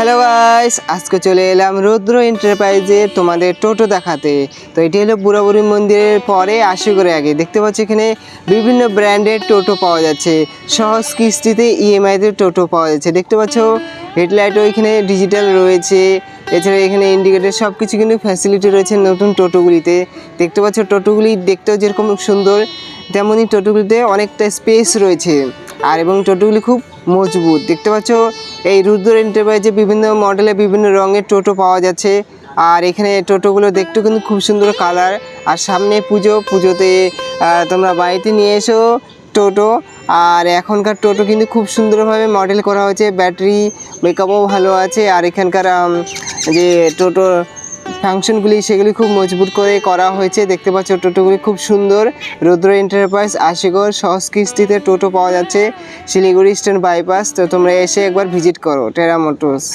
Hello guys আজকে চলে এলাম রুদ্র এন্টারপ্রাইজে তোমাদের টোটো দেখাতে। তো এটি হলো বুড়াবুড়ি মন্দিরের পরে আশি করে আগে। দেখতে পাচ্ছ এখানে বিভিন্ন ব্র্যান্ডের টোটো পাওয়া যাচ্ছে। সহজ কিস্তিতে ইএমআইতে টোটো পাওয়া যাচ্ছে। দেখতে পাচ্ছ হেডলাইটও এখানে ডিজিটাল রয়েছে। এছাড়া এখানে ইন্ডিকেটার সব কিছু কিন্তু ফ্যাসিলিটি রয়েছে নতুন টোটোগুলিতে। দেখতে পাচ্ছ, টোটোগুলি দেখতেও যেরকম সুন্দর তেমনই টোটোগুলিতে অনেকটা স্পেস রয়েছে। আর এবং টোটোগুলি খুব মজবুত। দেখতে পাচ্ছ, এই রুদ্র এন্টারপ্রাইজে বিভিন্ন মডেলে বিভিন্ন রঙের টোটো পাওয়া যাচ্ছে। আর এখানে টোটোগুলো দেখতেও কিন্তু খুব সুন্দর কালার আর সামনে পুজো, পুজোতে তোমরা বাড়িতে নিয়ে এসো টোটো। আর এখনকার টোটো কিন্তু খুব সুন্দরভাবে মডেল করা হয়েছে। ব্যাটারি মেকআপও ভালো আছে। আর এখানকার যে টোটো ফাংশনগুলি সেগুলি খুব মজবুত করে করা হয়েছে। দেখতে পাচ্ছ টোটোগুলি খুব সুন্দর। রুদ্র এন্টারপ্রাইজ আশিগড় সহজ কিস্তিতে টোটো পাওয়া যাচ্ছে। শিলিগুড়ি স্ট্যান্ড বাইপাস তো তোমরা এসে একবার ভিজিট করো টেরা মোটরস